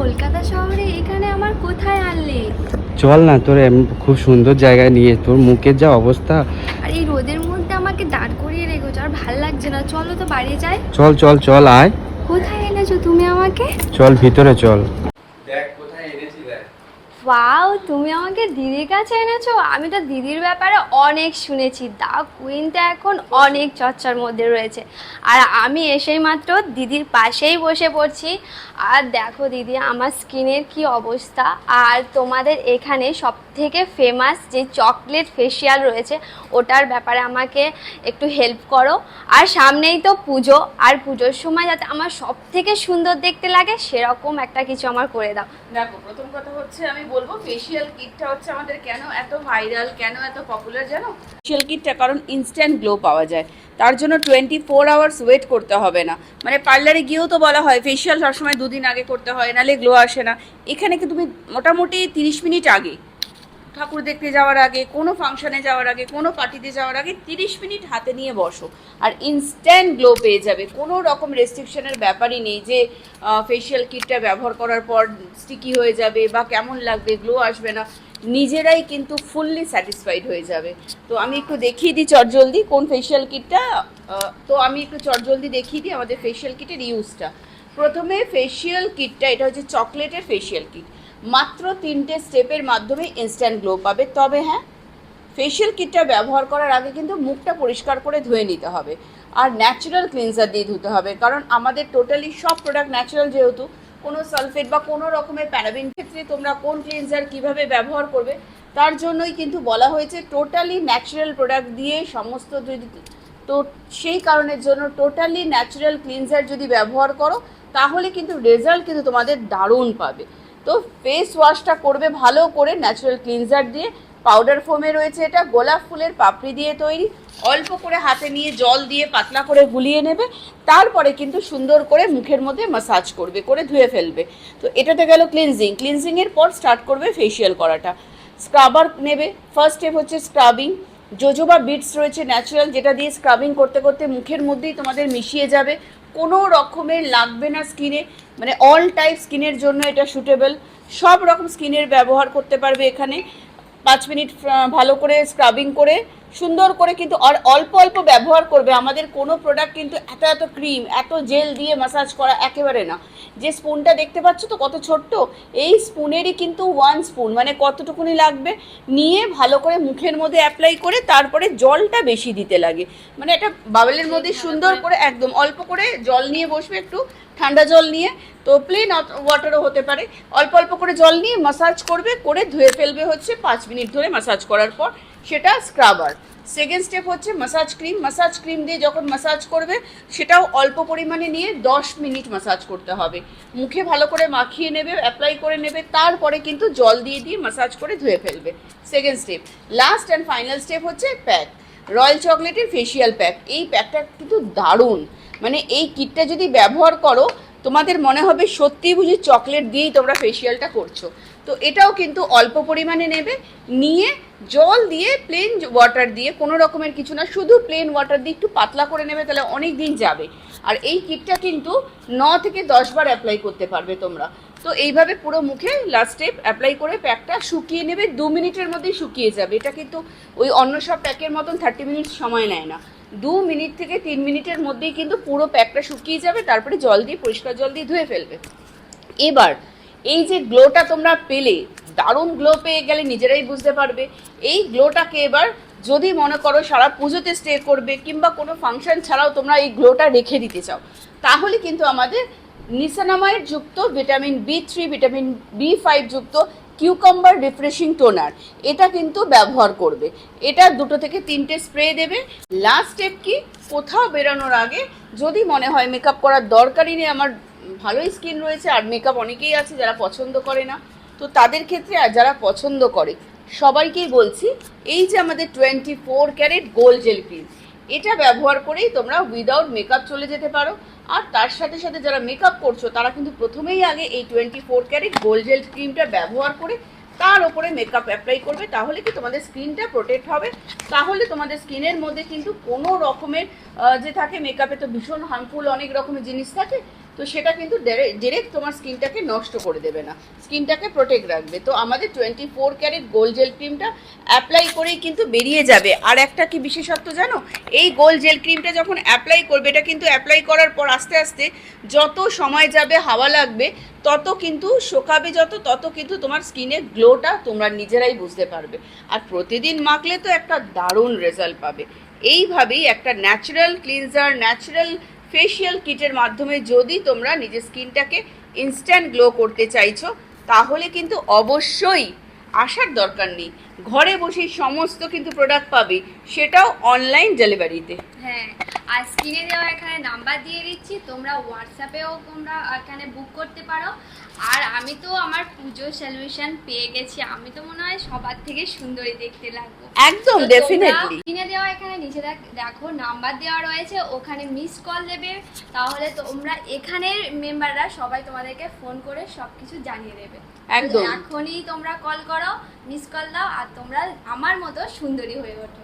কলকাতা শহরে এখানে আমার কোথায় আনলে চল না তোর খুব সুন্দর জায়গায় নিয়ে তোর মুখের যা অবস্থা। আর এই রোদের মধ্যে আমাকে দাঁড় করিয়ে রেখেছো আর ভালো লাগছে না। চলো তো বাড়ি যাই। চল চল চল আয়। কোথায় এনেছো তুমি আমাকে? চল ভিতরে চল দেখ কোথায় এনেছি দেখ ওয়াও, তুমি আমাকে দিদির কাছে এনেছো? আমি তো দিদির ব্যাপারে অনেক শুনেছি। দা কুইনটা এখন অনেক চর্চার মধ্যে রয়েছে। আর আমি এসেই মাত্র দিদির পাশেই বসে পড়ছি। আর দেখো দিদি, আমার স্কিনের কি অবস্থা? আর তোমাদের এখানে সব থেকে ফেমাস যে চকলেট ফেসিয়াল রয়েছে, ওটার ব্যাপারে আমাকে একটু হেল্প করো। আর সামনেই তো পুজো, আর পুজোর সময় যাতে আমার সব থেকে সুন্দর দেখতে লাগে, সেরকম একটা কিছু আমার করে দাও। দেখো, প্রথম কথা হচ্ছে আমি বলব ফেসিয়াল কিটটা হচ্ছে আমাদের কেন এত ভাইরাল কেন এত পপুলার জানো? ফেসিয়াল কিটটা কারণ ইনস্ট্যান্ট গ্লো পাওয়া যায়। তার জন্য টোয়েন্টি ফোর আওয়ার্স ওয়েট করতে হবে না। মানে পার্লারে গিয়েও তো বলা হয় ফেসিয়াল সবসময় দুদিন আগে করতে হয়, নালে গ্লো আসে না। এখানে কি তুমি মোটামুটি তিরিশ মিনিট আগে ঠাকুর দেখতে যাওয়ার আগে, কোনো ফাংশনে যাওয়ার আগে, কোনো পার্টিতে যাওয়ার আগে তিরিশ মিনিট হাতে নিয়ে বসো। আর ইনস্ট্যান্ট গ্লো পেয়ে যাবে। কোনো রকম রেস্ট্রিকশনের ব্যাপারই নেই যে ফেসিয়াল কিটটা ব্যবহার করার পর স্টিকি হয়ে যাবে বা কেমন লাগবে গ্লো আসবে না। নিজেরাই কিন্তু ফুললি স্যাটিসফাইড হয়ে যাবে। তো আমি একটু দেখিয়ে দিই চটজলদি কোন ফেসিয়াল কিটটা তো আমি একটু চটজলদি দেখিয়ে দিই আমাদের ফেসিয়াল কিটের ইউজটা প্রথমে ফেসিয়াল কিটটা এটা হচ্ছে চকলেটের ফেসিয়াল কিট মাত্র তিনটে স্টেপের মাধ্যমে ইনস্ট্যান্ট গ্লো পাবে। তবে হ্যাঁ ফেসিয়াল কিটটা ব্যবহার করার আগে কিন্তু মুখটা পরিষ্কার করে ধুয়ে নিতে হবে। আর ন্যাচারাল ক্লিনজার দিয়ে ধুতে হবে। কারণ আমাদের টোটালি সব প্রোডাক্ট ন্যাচারাল যেহেতু, কোনো সালফেট বা কোনো রকমের প্যারাবিন ক্ষেত্রে তোমরা কোন ক্লিনজার কীভাবে ব্যবহার করবে, তার জন্যই কিন্তু বলা হয়েছে টোটালি ন্যাচারাল প্রোডাক্ট দিয়ে সমস্ত যদি তো সেই কারণের জন্য টোটালি ন্যাচারাল ক্লিনজার যদি ব্যবহার করো, তাহলে কিন্তু রেজাল্ট কিন্তু তোমাদের দারুণ পাবে। তো ফেস ওয়াশটা করবে ভালো করে ন্যাচারাল ক্লিনজার দিয়ে। পাউডার ফোমে রয়েছে এটা, গোলাপ ফুলের পাপড়ি দিয়ে তৈরি। অল্প করে হাতে নিয়ে জল দিয়ে পাতলা করে গুলিয়ে নেবে। তারপরে কিন্তু সুন্দর করে মুখের মধ্যে মাসাজ করবে, করে ধুয়ে ফেলবে। তো এটাতে গেল ক্লিনজিং ক্লিনজিংয়ের পর স্টার্ট করবে ফেসিয়াল করাটা। স্ক্রাবার নেবে। ফার্স্ট স্টেপ হচ্ছে স্ক্রাবিং জোজোবা বিটস রয়েছে ন্যাচারাল যেটা দিয়ে স্ক্রাবিং করতে করতে মুখের মধ্যেই তোমাদের মিশিয়ে যাবে। কোনো রকমের লাগবে না স্কিনে মানে অল টাইপ স্কিনের জন্য এটা সুটেবল সব রকম স্কিনের ব্যবহার করতে পারবে এখানে। পাঁচ মিনিট ভালো করে স্ক্রাবিং করে সুন্দর করে কিন্তু আর অল্প অল্প ব্যবহার করবে। আমাদের কোনো প্রোডাক্ট কিন্তু এত এত ক্রিম এত জেল দিয়ে মাসাজ করা একেবারে না। যে স্পুনটা দেখতে পাচ্ছ তো কত ছোট্ট? এই স্পুনেরই কিন্তু ওয়ান স্পুন মানে কতটুকুনি লাগবে? নিয়ে ভালো করে মুখের মধ্যে অ্যাপ্লাই করে তারপরে জলটা বেশি দিতে লাগে। মানে এটা বাবেলের মধ্যে সুন্দর করে একদম অল্প করে জল নিয়ে বসবে একটু ঠান্ডা জল নিয়ে। তো প্লেন ওয়াটারও হতে পারে। অল্প অল্প করে জল নিয়ে মাসাজ করবে করে ধুয়ে ফেলবে হচ্ছে পাঁচ মিনিট ধরে মাসাজ করার পর। সেটা স্ক্রাবার সেকেন্ড স্টেপ হচ্ছে মাসাজ ক্রিম মাসাজ ক্রিম দিয়ে যখন মাসাজ করবে, সেটাও অল্প পরিমাণে নিয়ে দশ মিনিট মাসাজ করতে হবে। মুখে ভালো করে মাখিয়ে নেবে অ্যাপ্লাই করে নেবে, তারপরে কিন্তু জল দিয়ে দিয়ে মাসাজ করে ধুয়ে ফেলবে। Second step last and final step হচ্ছে প্যাক রয়্যাল চকলেটের ফেসিয়াল প্যাক এই প্যাকটা কিন্তু দারুণ। মানে এই কিটটা যদি ব্যবহার করো তোমাদের মনে হবে সত্যিই বুঝি চকলেট দিয়েই তোমরা ফেসিয়ালটা করছ। তো এটাও কিন্তু অল্প পরিমাণে নেবে, নিয়ে জল দিয়ে প্লেন ওয়াটার দিয়ে, কোনো রকমের কিছু না, শুধু প্লেন ওয়াটার দিয়ে একটু পাতলা করে নেবে, তাহলে অনেক দিন যাবে। আর এই কিটটা কিন্তু ন থেকে দশ বার অ্যাপ্লাই করতে পারবে তোমরা। তো এইভাবে পুরো মুখে লাস্ট স্টেপ অ্যাপ্লাই করে প্যাকটা শুকিয়ে নেবে, দু মিনিটের মধ্যেই শুকিয়ে যাবে। এটা কিন্তু ওই অন্য সব প্যাকের মতন থার্টি মিনিট সময় নেয় না। দু মিনিট থেকে তিন মিনিটের মধ্যেই কিন্তু পুরো প্যাকটা শুকিয়ে যাবে, তারপরে জল দিয়ে, পরিষ্কার জল দিয়ে ধুয়ে ফেলবে। এবার, এই যে গ্লোটা তোমরা পেলে, দারুণ গ্লো পেয়ে গেলে নিজেরাই বুঝতে পারবে। এই গ্লোটাকে এবার যদি মনে করো সারা পুজোতে স্টে করবে, কিংবা কোনো ফাংশন ছাড়াও তোমরা এই গ্লোটা রেখে দিতে চাও, তাহলে কিন্তু আমাদের নিসানামাইড যুক্ত, vitamin B three, vitamin B five যুক্ত কিউকাম্বার রিফ্রেশিং টোনার। এটা কিন্তু ব্যবহার করবে। এটা দুটো থেকে তিনটে স্প্রে দেবে। লাস্ট স্টেপ কি? কোথাও বেরোনোর আগে যদি মনে হয় মেকআপ করার দরকারই নেই, আমার ভালোই স্কিন রয়েছে, আর মেকআপ অনেকেই আছে যারা পছন্দ করে না, তো তাদের ক্ষেত্রে আর যারা পছন্দ করে, সবাইকেই বলছি, এই যে আমাদের twenty four carat gold gel cream এটা ব্যবহার করেই তোমরা উইদাউট মেকআপ চলে যেতে পারো। আর তার সাথে সাথে যারা মেকআপ করছ, তারা কিন্তু প্রথমেই আগে এই twenty four carat gold gel ক্রিমটা ব্যবহার করে তার ওপরে মেকআপ অ্যাপ্লাই করবে। তাহলে কি তোমাদের স্কিনটা প্রোটেক্ট হবে? তাহলে তোমাদের স্কিনের মধ্যে কিন্তু কোনো রকমের যে থাকে মেকআপে তো ভীষণ হার্মফুল অনেক রকমের জিনিস থাকে তো সেটা কিন্তু ডিরেক্ট তোমার স্কিনটাকে নষ্ট করে দেবে না। স্কিনটাকে প্রোটেক্ট রাখবে। তো আমাদের twenty four carat gold gel ক্রিমটা অ্যাপ্লাই করেই কিন্তু বেরিয়ে যাবে। আর একটা কি বিশেষত্ব জানো? এই গোল্ড জেল ক্রিমটা যখন অ্যাপ্লাই করবে, এটা কিন্তু অ্যাপ্লাই করার পর আস্তে আস্তে যত সময় যাবে, হাওয়া লাগবে, তত কিন্তু শোকাবে যত, তত কিন্তু তোমার স্কিনে গ্লোটা তোমরা নিজেরাই বুঝতে পারবে। আর প্রতিদিন মাখলে তো একটা দারুণ রেজাল্ট পাবে। এইভাবেই একটা ন্যাচারাল ক্লিনজার ন্যাচারাল ফেশিয়াল কিটের মাধ্যমে যদি তোমরা নিজের স্কিনটাকে ইনস্ট্যান্ট গ্লো করতে চাইছো, তাহলে কিন্তু অবশ্যই আসার দরকার নেই। ঘরে বসেই সমস্ত কিন্তু প্রোডাক্ট পাবে, সেটাও অনলাইন ডেলিভারিতে হ্যাঁ আর স্ক্রিনে দেওয়া এখানে নাম্বার দিয়ে দিচ্ছি। তোমরা হোয়াটসঅ্যাপেও তোমরা এখানে বুক করতে পারো। আর আমি তো আমার পুজো সলিউশন পেয়ে গেছি। আমি তো মনে হয় সবার থেকে সুন্দরী দেখতে লাগবো। একদম ডেফিনেটলি কিনে দেওয়া এখানে নিচে দেখো নাম্বার দেওয়া রয়েছে। ওখানে মিস কল দেবে। তাহলে তোমরা এখানের মেম্বাররা সবাই তোমাদেরকে ফোন করে সবকিছু জানিয়ে দেবে। একদম। এখনই তোমরা কল করো মিস কল দাও আর তোমরা আমার মতো সুন্দরী হয়ে ওঠো।